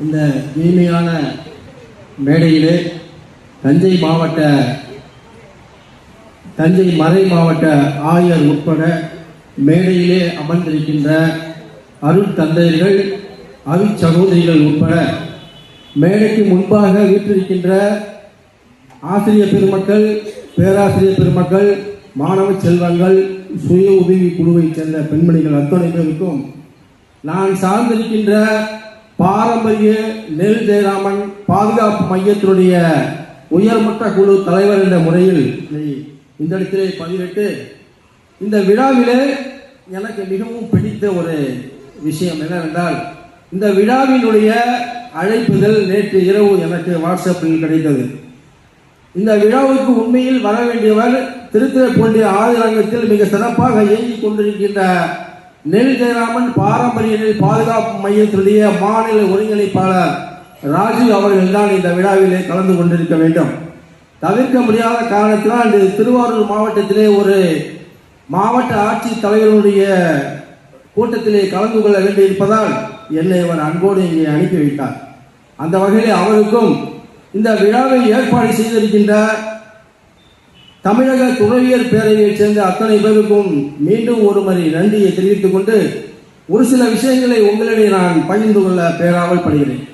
இந்த இனிமையான மேடையிலே தஞ்சை மாவட்ட தஞ்சை மறை மாவட்ட ஆயர் உட்பட மேடையிலே அமர்ந்திருக்கின்ற அருள் தந்தையர்கள் அருள் சகோதரிகள் உட்பட மேடைக்கு முன்பாக வீற்றிருக்கின்ற ஆசிரியர் பெருமக்கள் பேராசிரியர் பெருமக்கள் மாணவ செல்வங்கள் சுய உதவி குழுவைச் சேர்ந்த பெண்மணிகள் அத்தனை பேருக்கும் நான் சார்ந்திருக்கின்ற பாரம்பரிய நெல் ஜெயராமன் பாதுகாப்பு மையத்தினுடைய உயர்மட்ட குழு தலைவர் என்ற முறையில் இந்த இடத்திலே பதிவிட்டு இந்த விழாவிலே எனக்கு மிகவும் பிடித்த ஒரு விஷயம் என்னவென்றால் இந்த விழாவினுடைய அழைப்புதல் நேற்று இரவு எனக்கு வாட்ஸ்அப்பில் கிடைத்தது. இந்த விழாவுக்கு உண்மையில் வர வேண்டியவர் திருத்துறைப்பூண்டி ஆதிரங்கத்தில் மிக சிறப்பாக இயங்கிக் கொண்டிருக்கின்ற நெல் ஜெயராமன் பாரம்பரிய நெல் பாதுகாப்பு மையத்தினுடைய மாநில ஒருங்கிணைப்பாளர் ராஜீவ் அவர்கள் தான் இந்த விழாவிலே கலந்து கொண்டிருக்க வேண்டும். தவிர்க்க முடியாத காரணத்தினால் இன்று திருவாரூர் மாவட்டத்திலே ஒரு மாவட்ட ஆட்சித் தலைவருடைய கூட்டத்திலே கலந்து கொள்ள வேண்டியிருப்பதால் என்னை அவர் அன்போடு இங்கே அனுப்பி வைத்தார் அந்த வகையில் அவருக்கும் இந்த விழாவை ஏற்பாடு செய்திருக்கின்ற தமிழக துறவியர் பேரவையைச் சேர்ந்த அத்தனை பேருக்கும் மீண்டும் ஒரு முறை நன்றியை தெரிவித்துக் கொண்டு ஒரு சில விஷயங்களை உங்களிடையே நான் பகிர்ந்து கொள்ள பேராவல் படுகிறேன்.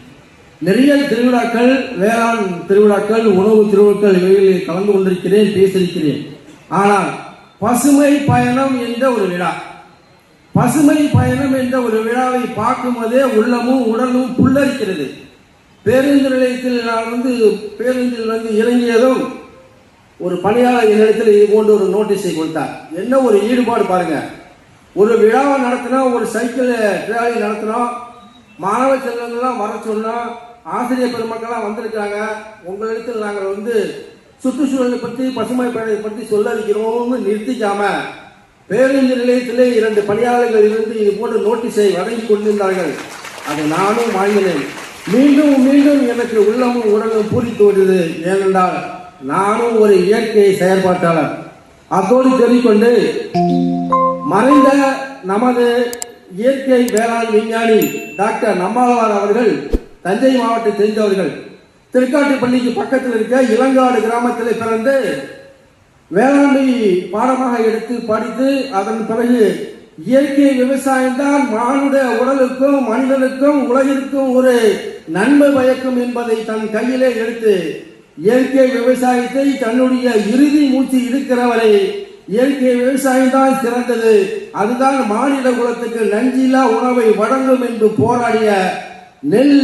நிறைய திருவிழாக்கள் வேளாண் திருவிழாக்கள் உணவு திருவிழாக்கள் இவைகளில் கலந்து கொண்டிருக்கிறேன் பேசியிருக்கிறேன். ஆனால் பசுமை பயணம் என்ற ஒரு விழா பசுமை பயணம் என்ற ஒரு விழாவை பார்க்கும்போதே உள்ளமும் உடலும் புல்லரிக்கிறது. பேருந்து நிலையத்தில் நான் வந்து பேருந்தில் வந்து இறங்கியதும் ஒரு பணியாளர் என்னிடத்தில் இது போன்ற ஒரு நோட்டீஸை கொடுத்தார். என்ன ஒரு ஈடுபாடு பாருங்க. ஒரு விழாவை நடத்தினா ஒரு சைக்கிள் ட்ராலி நடத்தினோம் மாணவ செல்வங்கள்லாம் வர சொன்னோம் ஆசிரியர் பெருமக்கள்லாம் வந்திருக்காங்க உங்களிடத்தில் நாங்கள் வந்து சுற்றுச்சூழலை பற்றி பசுமை பயணத்தை பற்றி சொல்ல இருக்கிறோம்னு நிறுத்திக்காம பேருந்து நிலையத்திலே இரண்டு பணியாளர்கள் இருந்து இது போன்ற நோட்டீஸை வழங்கி கொண்டிருந்தார்கள். அதை நானும் வாங்கினேன். மீண்டும் மீண்டும் எனக்கு உள்ளமும் உடலும் பூரித்து வருகிறது ஏனென்றால் நானும் ஒரு இயற்கை செயற்பாட்டாளர் அதோடு தெரிவிக்கொண்டு மறைந்த நமது இயற்கை வேளாண் விஞ்ஞானி டாக்டர் நம்மாழ்வார் அவர்கள் தஞ்சை மாவட்டத்தை சேர்ந்தவர்கள் திருக்காட்டுப்பள்ளிக்கு பக்கத்தில் இருக்க இளங்காடு கிராமத்தில் பிறந்து வேளாண்மை பாடமாக எடுத்து படித்து அதன் பிறகு இயற்கை விவசாயம் தான் மானுட உடலுக்கும் மனிதனுக்கும் உலகிற்கும் ஒரு நன்மை பயக்கும் என்பதை தன் கையிலே எடுத்து இயற்கை விவசாயத்தை தன்னுடைய இறுதி மூச்சு இருக்கிறவரை இயற்கை விவசாயம் தான் சிறந்தது. அதுதான் மாநில குலத்துக்கு நஞ்சில்லா உணவை வழங்கும் என்று போராடிய நெல்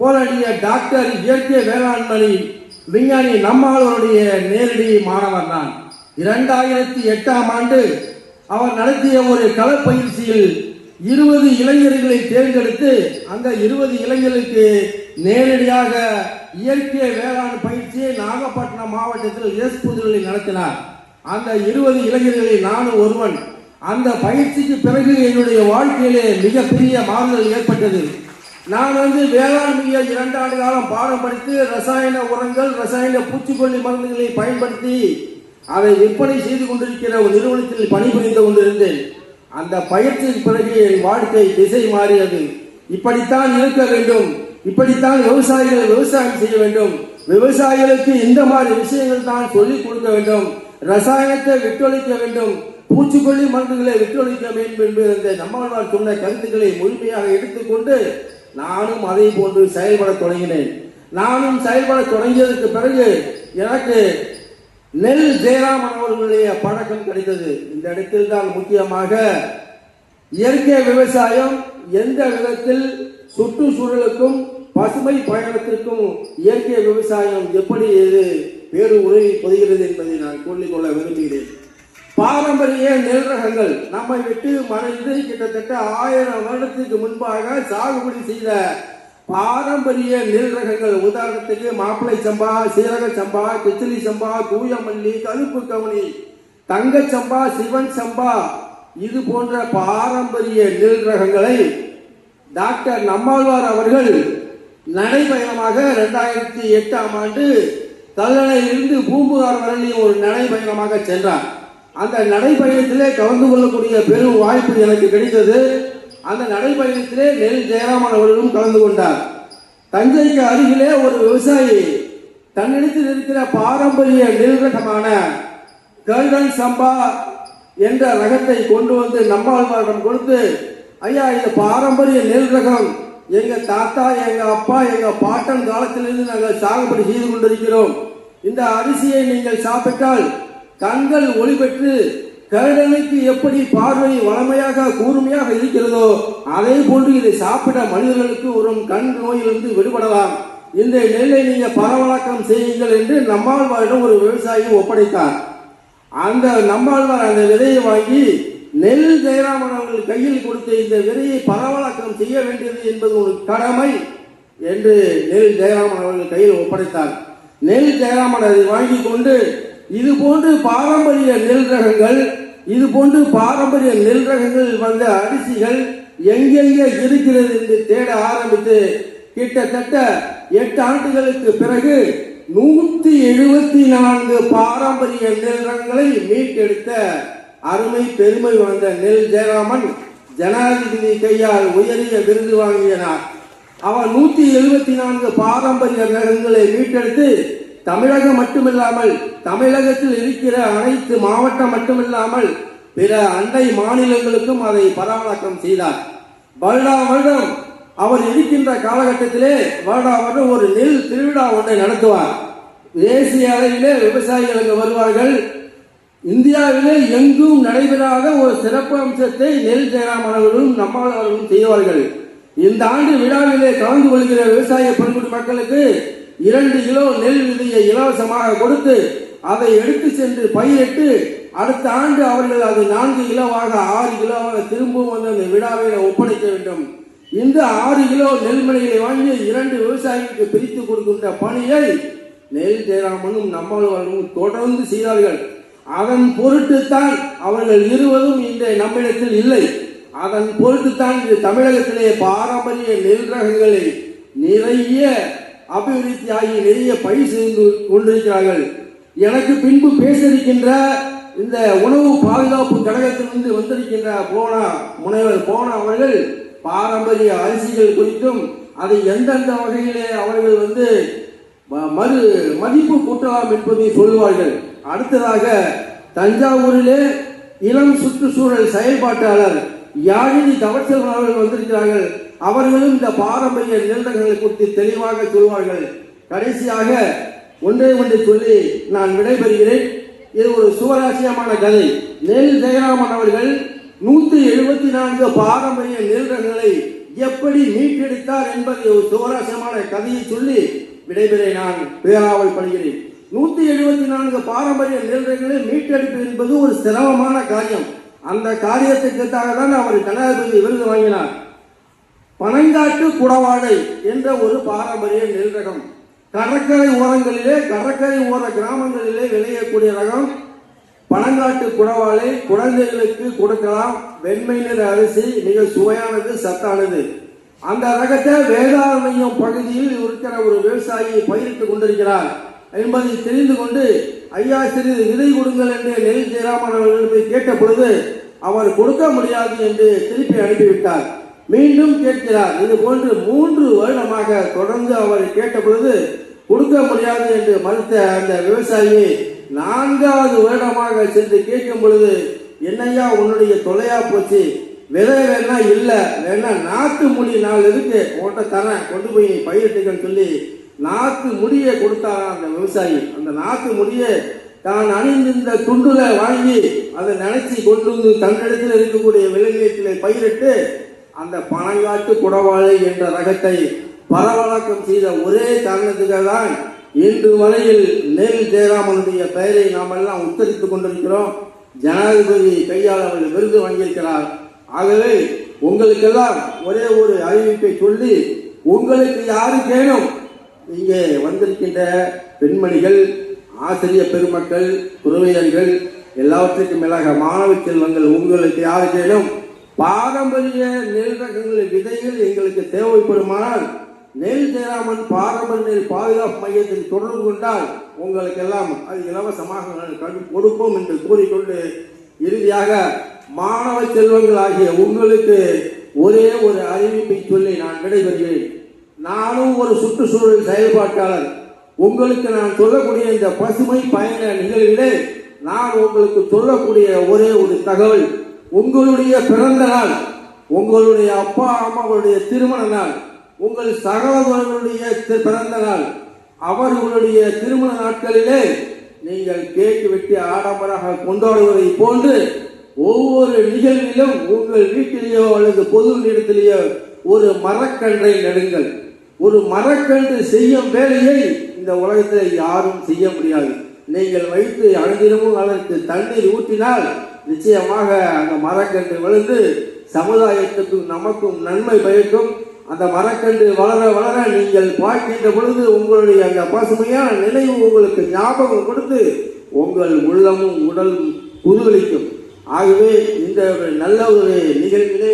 போராடிய டாக்டர் இயற்கை வேளாண்மணி விஞ்ஞானி நம்மாளுடைய நேரடி மாணவர் தான். இரண்டாயிரத்தி எட்டாம் ஆண்டு அவர் நடத்திய ஒரு களப்பயிற்சியில் இருபது இளைஞர்களை தேர்ந்தெடுத்து அந்த இருபது இளைஞர்களுக்கு நேரடியாக இயற்கை வேளாண் பயிற்சியை நாகப்பட்டினம் மாவட்டத்தில் எஸ் புதுநிலை நடத்தினார். அந்த இருபது இளைஞர்களில் நானும் ஒருவன். அந்த பயிற்சிக்கு பிறகு என்னுடைய வாழ்க்கையிலே மிகப்பெரிய மாறுதல் ஏற்பட்டது. நான் வந்து வேளாண்மையை இரண்டாண்டு காலம் பாடம் படித்து ரசாயன உரங்கள் ரசாயன பூச்சிக்கொல்லி மருந்துகளை பயன்படுத்தி அதை விற்பனை செய்து கொண்டிருக்கிற ஒரு நிறுவனத்தில் பணிபுரிந்து கொண்டிருந்தேன். அந்த பயிற்சிக்கு பிறகு என் வாழ்க்கை திசை மாறியது. இப்படித்தான் இருக்க வேண்டும். இப்படித்தான் விவசாயிகள் விவசாயம் செய்ய வேண்டும். விவசாயிகளுக்கு இந்த மாதிரி விஷயங்கள் தான் சொல்லிக் கொடுக்க வேண்டும். ரசாயனத்தை விட்டொழிக்க வேண்டும். பூச்சிக்கொல்லி மருந்துகளை விட்டொழிக்க வேண்டும் என்று இந்த நம்மாழ்வார் சொன்ன கருத்துக்களை முழுமையாக எடுத்துக்கொண்டு நானும் அதை போன்று செயல்பட தொடங்கினேன். நானும் செயல்பட தொடங்கியதற்கு பிறகு எனக்கு நெல் ஜெயராமன் அவர்களுடைய பழக்கம் கிடைத்தது. இந்த இடத்தில் தான் முக்கியமாக இயற்கை விவசாயம் எந்த விதத்தில் சுற்றுச்சூழலுக்கும் பசுமை பயணத்திற்கும் இயற்கை விவசாயம் எப்படி இது வேறு உறவை பொதுகிறது என்பதை நான் கூறிக்கொள்ள விரும்புகிறேன். பாரம்பரிய நெல் ரகங்கள் நம்மை விட்டு மறைந்து கிட்டத்தட்ட ஆயிரம் வருடத்துக்கு முன்பாக சாகுபடி செய்த பாரம்பரிய நெல் ரகங்கள். உதாரணத்துக்கு மாப்பிளை சம்பா சீரக சம்பா கிச்சிலி சம்பா தூயமல்லி கருப்பு கவுனி தங்கச்சம்பா சிவன் சம்பா. இது போன்ற பாரம்பரிய நெல் ரகங்களை டாக்டர் நம்மாழ்வார் அவர்கள் நடைபயணமாக ரெண்டாயிரத்தி எட்டாம் ஆண்டு கல்லணையிலிருந்து பூம்புகார் வரலையும் ஒரு நடைபயணமாக சென்றார் அந்த நடைபயணத்திலே கலந்து கொள்ளக்கூடிய பெரும் வாய்ப்பு எனக்கு கிடைத்தது. அந்த நடைபயணத்திலே நெல் ஜெயராமன் அவர்களும் கலந்து கொண்டார். தஞ்சைக்கு அருகிலே ஒரு விவசாயி தன்னிடத்தில் இருக்கிற பாரம்பரிய நெல் ரகமான கல்டன் சம்பா என்ற ரகத்தை கொண்டு வந்து நம்மாழ்வாரிடம் கொடுத்து ஐயா இந்த பாரம்பரிய நெல் ரகம். எங்க தாத்தா எங்க அப்பா எங்க பாட்டன் காலத்திலிருந்து நாங்கள் சாகுபடி செய்து கொண்டிருக்கிறோம். இந்த அரிசியை நீங்கள் சாப்பிட்டால் கண்கள் ஒளி பெற்று கருடனுக்கு எப்படி பார்வை வளமையாக கூர்மையாக இருக்கிறதோ அதே போன்று இதை சாப்பிட மனிதர்களுக்கு ஒரு கண் நோயிலிருந்து விடுபடலாம். இந்த நெல்லை நீங்க பரவலாக்கம் செய்யுங்கள் என்று நம்மாழ்வாரிடம் ஒரு விவசாயி ஒப்படைத்தார். அந்த நம்மாழ்வார் அந்த விதையை வாங்கி நெல் ஜெயராமன் அவர்கள் கையில் கொடுத்த இந்த விதையை பரவலாக்கம் செய்ய வேண்டியது என்பது ஒரு கடமை என்று நெல் ஜெயராமன் அவர்கள் கையில் ஒப்படைத்தார். நெல் ஜெயராமன் அதை வாங்கி கொண்டு இது போன்று பாரம்பரிய நெல் ரகங்கள் இது போன்று பாரம்பரிய நெல் ரகங்கள் வந்த அரிசிகள் எங்கெங்கே இருக்கிறது என்று தேட ஆரம்பித்து கிட்டத்தட்ட எட்டு ஆண்டுகளுக்கு பிறகு நூத்தி எழுபத்தி நான்கு பாரம்பரிய நெல் ரகங்களை மீட்டெடுத்த அருமை பெருமை வந்த நெல் ஜெயராமன் ஜனாதிபதி கையால் உயரிய விருது வாங்கினார். அவர் நூத்தி எழுபத்தி நான்கு பாரம்பரிய நகரங்களை மீட்டெடுத்து தமிழகம் மட்டுமில்லாமல் தமிழகத்தில் இருக்கிற அனைத்து மாவட்டம் மட்டுமில்லாமல் பிற அண்டை மாநிலங்களுக்கும் அதை பரவலாக்கம் செய்தார். வருடா வருடம் அவர் இருக்கின்ற காலகட்டத்திலே வருடா வருடம் ஒரு நெல் திருவிழா ஒன்றை நடத்துவார். தேசிய அளவிலே விவசாயிகளுக்கு வருவார்கள். இந்தியாவிலே எங்கும் நடைபெறாத ஒரு சிறப்பு அம்சத்தை நெல் ஜெயராமன் அவர்களும் நம்மால் அவர்களும் செய்வார்கள். இந்த ஆண்டு விழாவிலே கலந்து கொள்கிற விவசாய பெருங்குடி மக்களுக்கு இரண்டு கிலோ நெல் விதையை இலவசமாக கொடுத்து அதை எடுத்து சென்று பயிரிட்டு அடுத்த ஆண்டு அவர்கள் அது நான்கு கிலோவாக ஆறு கிலோவாக திரும்பவும் வந்து அந்த விழாவில் ஒப்படைக்க வேண்டும். இந்த ஆறு கிலோ நெல்மணிகளை வாங்கி இரண்டு விவசாயிகளுக்கு பிரித்து கொடுக்கின்ற பணியை நெல் ஜெயராமனும் நம்மளும் தொடர்ந்து செய்தார்கள். அதன் பொருட்டுத்தான் அவர்கள் இருவரும் இன்றைய நம்மிடத்தில் இல்லை. அதன் பொருட்டுத்தான் இது தமிழகத்திலே பாரம்பரிய நெல் ரகங்களை நிறைய அபிவிருத்தி ஆகி நிறைய பயிர் செய்து கொண்டிருக்கிறார்கள். எனக்கு பின்பு பேசியிருக்கின்ற இந்த உணவு பாதுகாப்பு கழகத்திலிருந்து வந்திருக்கின்ற போனா முனைவர் போனா அவர்கள் பாரம்பரிய அரிசிகள் குறித்தும் அதை எந்தெந்த வகையிலே அவர்கள் வந்து ம- மறு மதிப்பு கூட்டலாம் என்பதை சொல்லுவார்கள் அடுத்ததாக தஞ்சாவூரிலே இளம் சுற்றுச்சூழல் செயல்பாட்டாளர் யாழினி தவச்செல்வன் அவர்கள் வந்திருக்கிறார்கள். அவர்களும் இந்த பாரம்பரிய நிலங்களை குறித்து தெளிவாக சொல்வார்கள். கடைசியாக ஒன்றே ஒன்றை சொல்லி நான் விடைபெறுகிறேன். இது ஒரு சுவராசியமான கதை. நெல் ஜெயராமன் அவர்கள் நூத்தி எழுபத்தி நான்கு பாரம்பரிய நெல் எப்படி மீட்டெடுத்தார் என்பதை ஒரு சுவராசியமான கதையை சொல்லி விடைபெற நான் பேராவல் படுகிறேன். நூத்தி எழுபத்தி நான்கு பாரம்பரிய நெல் மீட்டெடுப்பு என்பது ஒரு சிரமமான காரியம். அந்த காரியத்துக்காக தான் அவர் ஜனாதிபதி விருது வாங்கினார். பனங்காட்டு குடவாடை என்ற ஒரு பாரம்பரிய நெல் ரகம் கடற்கரை ஓரங்களிலே கடற்கரை ஓர கிராமங்களிலே விளையக்கூடிய ரகம். பனங்காட்டு குடவாளை குழந்தைகளுக்கு கொடுக்கலாம். வெண்மை நிற அரிசி மிக சுவையானது சத்தானது. அந்த ரகத்தை வேதாரண்யம் பகுதியில் இருக்கிற ஒரு விவசாயி பயிரிட்டுக் கொண்டிருக்கிறார். என்பதை தெரிந்து கொண்டு ஐயா சிறிது விதை கொடுங்கள் என்று நெல் ஜெயராமன் அவர்களிடம் கேட்ட பொழுது அவர் கொடுக்க முடியாது என்று திருப்பி அனுப்பிவிட்டார். மீண்டும் கேட்கிறார். இது போன்று மூன்று வருடமாக தொடர்ந்து அவர் கேட்ட பொழுது கொடுக்க முடியாது என்று மறுத்த அந்த விவசாயி நான்காவது வருடமாக சென்று கேட்கும் பொழுது என்னையா உன்னுடைய தொலையா போச்சு? விதை வேணா இல்லை வேணா நாட்டு முடி நாள் இருக்கு உன்கிட்ட தரேன் கொண்டு போய் பயிரிட்டுக்கன்னு சொல்லி நாற்று முடியை கொடுத்தாராம் அந்த விவசாயி. அந்த நாற்று முடியை தான் அணிந்திருந்த துண்டுல வாங்கி அதை நினைச்சி கொண்டு வந்து தன்னிடத்தில் இருக்கக்கூடிய விளைநிலத்திலே பயிரிட்டு அந்த பனங்காட்டு குடவாழை என்ற ரகத்தை பரவலாக்கம் செய்த ஒரே காரணத்துக்காக தான் இன்று வரையில் நெல் ஜெயராமனுடைய பெயரை நாம் எல்லாம் உத்தரித்துக் கொண்டிருக்கிறோம். ஜனாதிபதி கையால் அவர்கள் விருது வாங்கியிருக்கிறார். ஆகவே உங்களுக்கெல்லாம் ஒரே ஒரு அறிவிப்பை சொல்லி உங்களுக்கு யாருக்கேனும் இங்கே வந்திருக்கின்ற பெண்மணிகள் ஆசிரியர் பெருமக்கள் துறவியர்கள் எல்லாவற்றுக்கும் மேலாக மாணவ செல்வங்கள் உங்களுக்கு யாருக்கேனும் பாரம்பரிய நெல் ரகங்கள் விதைகள் எங்களுக்கு தேவைப்படுமானால் நெல் ஜெயராமன் பாரம்பரிய நெல் பாதுகாப்பு மையத்தில் தொடர்பு கொண்டால் உங்களுக்கு எல்லாம் அது இலவசமாக நாங்கள் கண்டு கொடுப்போம் என்று கூறிக்கொண்டு இறுதியாக மாணவ செல்வங்கள் ஆகிய உங்களுக்கு ஒரே ஒரு அறிவிப்பை சொல்லி நான் விடைபெறுகிறேன். நானும் ஒரு சுற்றுச்சூழல் செயல்பாட்டாளர். உங்களுக்கு நான் சொல்லக்கூடிய இந்த பசுமை பயண நிகழ்விலே நான் உங்களுக்கு சொல்லக்கூடிய ஒரே ஒரு தகவல். உங்களுடைய பிறந்த நாள் உங்களுடைய அப்பா அம்மாவுடைய திருமண நாள் உங்கள் சகோதரர்களுடைய பிறந்த நாள் அவர்களுடைய திருமண நாட்களிலே நீங்கள் கேக் வெட்டி ஆடம்பராக கொண்டாடுவதை போன்று ஒவ்வொரு நிகழ்விலும் உங்கள் வீட்டிலேயோ அல்லது பொது இடத்திலேயோ ஒரு மரக்கன்றை நடுங்கள். ஒரு மரக்கன்று செய்யும் வேலையை இந்த உலகத்தில் யாரும் செய்ய முடியாது. நீங்கள் வைத்து அழகிரமும் அதற்கு தண்ணீர் ஊற்றினால் நிச்சயமாக அந்த மரக்கன்று விழுந்து சமுதாயத்துக்கும் நமக்கும் நன்மை பயக்கும். அந்த மரக்கன்று வளர வளர நீங்கள் பார்க்கின்ற பொழுது உங்களுடைய அந்த பசுமையான நினைவு உங்களுக்கு ஞாபகம் கொடுத்து உங்கள் உள்ளமும் உடலும் புதுவளிக்கும் ஆகவே இந்த நல்ல ஒரு நிகழ்வினை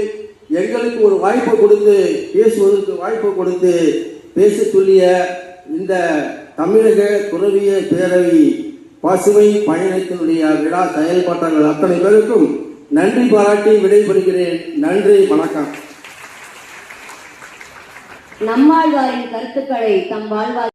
எங்களுக்கு ஒரு வாய்ப்பு கொடுத்து பேசுவதற்கு வாய்ப்பு கொடுத்து பேச சொல்லிய இந்த தமிழக துறவிய பேரவை பசுமை பயணத்தினுடைய விழா செயல்பாட்டாளர்கள் அத்தனை பேருக்கும் நன்றி பாராட்டி விடைபெறுகிறேன். நன்றி வணக்கம். நம்மாழ்வாரின் கருத்துக்களை தம் வாழ்வார்